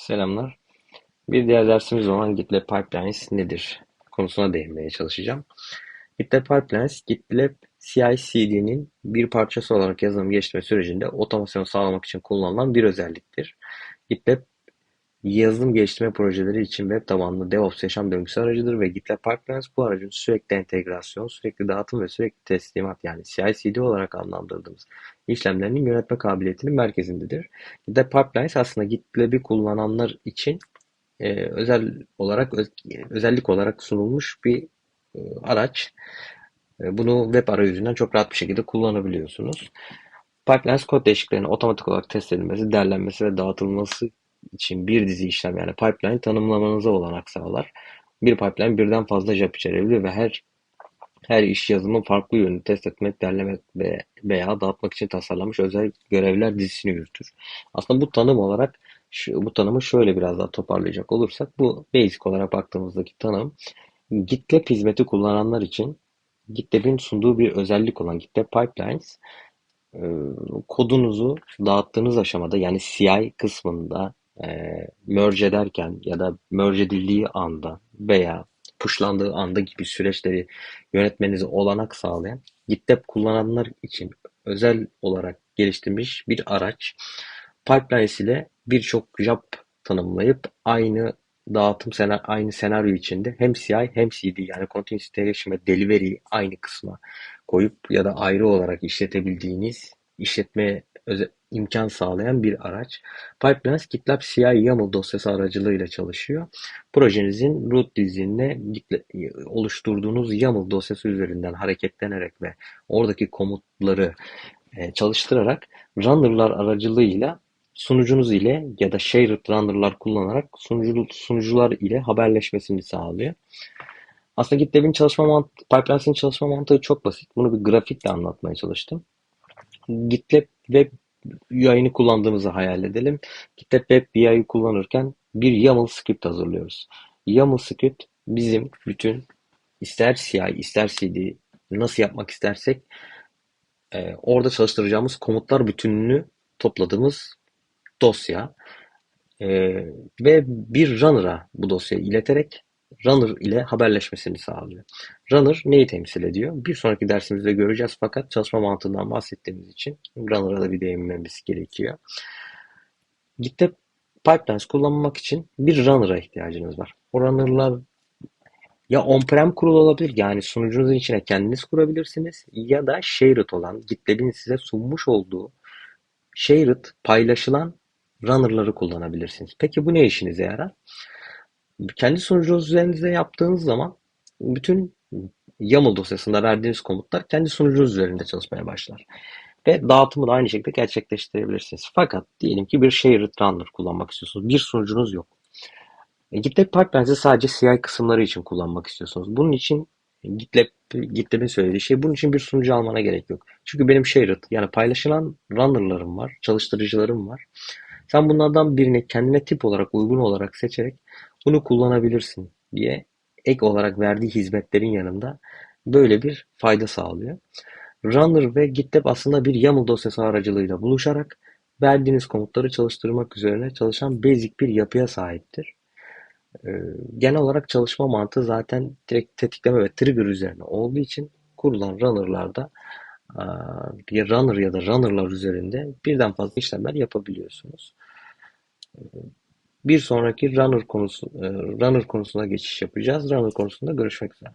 Selamlar. Bir diğer dersimiz olan GitLab Pipelines nedir konusuna değinmeye çalışacağım. GitLab Pipelines, GitLab CI/CD'nin bir parçası olarak yazılım geliştirme sürecinde otomasyon sağlamak için kullanılan bir özelliktir. GitLab yazılım geliştirme projeleri için web tabanlı DevOps yaşam döngüsü aracıdır ve GitLab Pipelines bu aracın sürekli entegrasyon, sürekli dağıtım ve sürekli teslimat yani CI/CD olarak adlandırdığımız işlemlerinin yönetme kabiliyetinin merkezindedir. GitLab Pipelines aslında GitLab'i kullananlar için e, özel olarak öz- özellik olarak sunulmuş bir e, araç. E, Bunu web arayüzünden çok rahat bir şekilde kullanabiliyorsunuz. Pipelines kod değişikliklerinin otomatik olarak test edilmesi, derlenmesi ve dağıtılması için bir dizi işlem yani pipeline tanımlamanıza olanak sağlar. Bir pipeline birden fazla job içerebilir ve her her iş yazılımın farklı yönünü test etmek, derlemek ve veya dağıtmak için tasarlanmış özel görevler dizisini yürütür. Aslında bu tanım olarak şu, bu tanımı şöyle biraz daha toparlayacak olursak bu basic olarak baktığımızdaki tanım GitLab hizmeti kullananlar için GitLab'in sunduğu bir özellik olan GitLab Pipelines kodunuzu dağıttığınız aşamada yani CI kısmında e, merge ederken ya da merge edildiği anda veya pushlandığı anda gibi süreçleri yönetmenize olanak sağlayan GitLab kullananlar için özel olarak geliştirilmiş bir araç. Pipelines ile birçok job tanımlayıp aynı dağıtım sena aynı senaryo içinde hem CI hem CD yani Continuous Integration ve Delivery'yi aynı kısma koyup ya da ayrı olarak işletebildiğiniz işletmeye öze- imkan sağlayan bir araç. Pipelines GitLab CI YAML dosyası aracılığıyla çalışıyor. Projenizin root dizinine oluşturduğunuz YAML dosyası üzerinden hareketlenerek ve oradaki komutları e, çalıştırarak runner'lar aracılığıyla sunucunuz ile ya da shared runner'lar kullanarak sunucu, sunucular ile haberleşmesini sağlıyor. Aslında GitLab'in çalışma mantığı, Pipelines'in çalışma mantığı çok basit. Bunu bir grafikle anlatmaya çalıştım. GitLab Web UI'ni kullandığımızı hayal edelim. GitLab Web UI'yi kullanırken bir YAML script hazırlıyoruz. YAML script bizim bütün ister CI ister CD nasıl yapmak istersek e, orada çalıştıracağımız komutlar bütününü topladığımız dosya E, ve bir runner'a bu dosyayı ileterek runner ile haberleşmesini sağlıyor. Runner neyi temsil ediyor? Bir sonraki dersimizde göreceğiz fakat çalışma mantığından bahsettiğimiz için runner'a da bir değinmemiz gerekiyor. GitLab Pipelines kullanmak için bir runner'a ihtiyacınız var. O runner'lar ya on-prem kurulu olabilir yani sunucunuzun içine kendiniz kurabilirsiniz ya da shared olan GitLab'in size sunmuş olduğu shared paylaşılan runner'ları kullanabilirsiniz. Peki bu ne işinize yarar? Kendi sunucunuz üzerinizde yaptığınız zaman bütün YAML dosyasında verdiğiniz komutlar kendi sunucunuz üzerinde çalışmaya başlar. Ve dağıtımı da aynı şekilde gerçekleştirebilirsiniz. Fakat diyelim ki bir shared runner kullanmak istiyorsunuz. Bir sunucunuz yok. E, GitLab Pipelines'i sadece CI kısımları için kullanmak istiyorsunuz. Bunun için GitLab, GitLab'in söylediği şey bunun için bir sunucu almana gerek yok. Çünkü benim shared yani paylaşılan runner'larım var, çalıştırıcılarım var. Sen bunlardan birini kendine tip olarak uygun olarak seçerek bunu kullanabilirsin diye ek olarak verdiği hizmetlerin yanında böyle bir fayda sağlıyor. Runner ve GitLab aslında bir YAML dosyası aracılığıyla buluşarak verdiğiniz komutları çalıştırmak üzerine çalışan basic bir yapıya sahiptir. Ee, genel olarak çalışma mantığı zaten direkt tetikleme ve trigger üzerine olduğu için kurulan runner'larda bir runner ya da runner'lar üzerinde birden fazla işlemler yapabiliyorsunuz. Bir sonraki runner konusu e, runner konusuna geçiş yapacağız. Runner konusunda görüşmek üzere.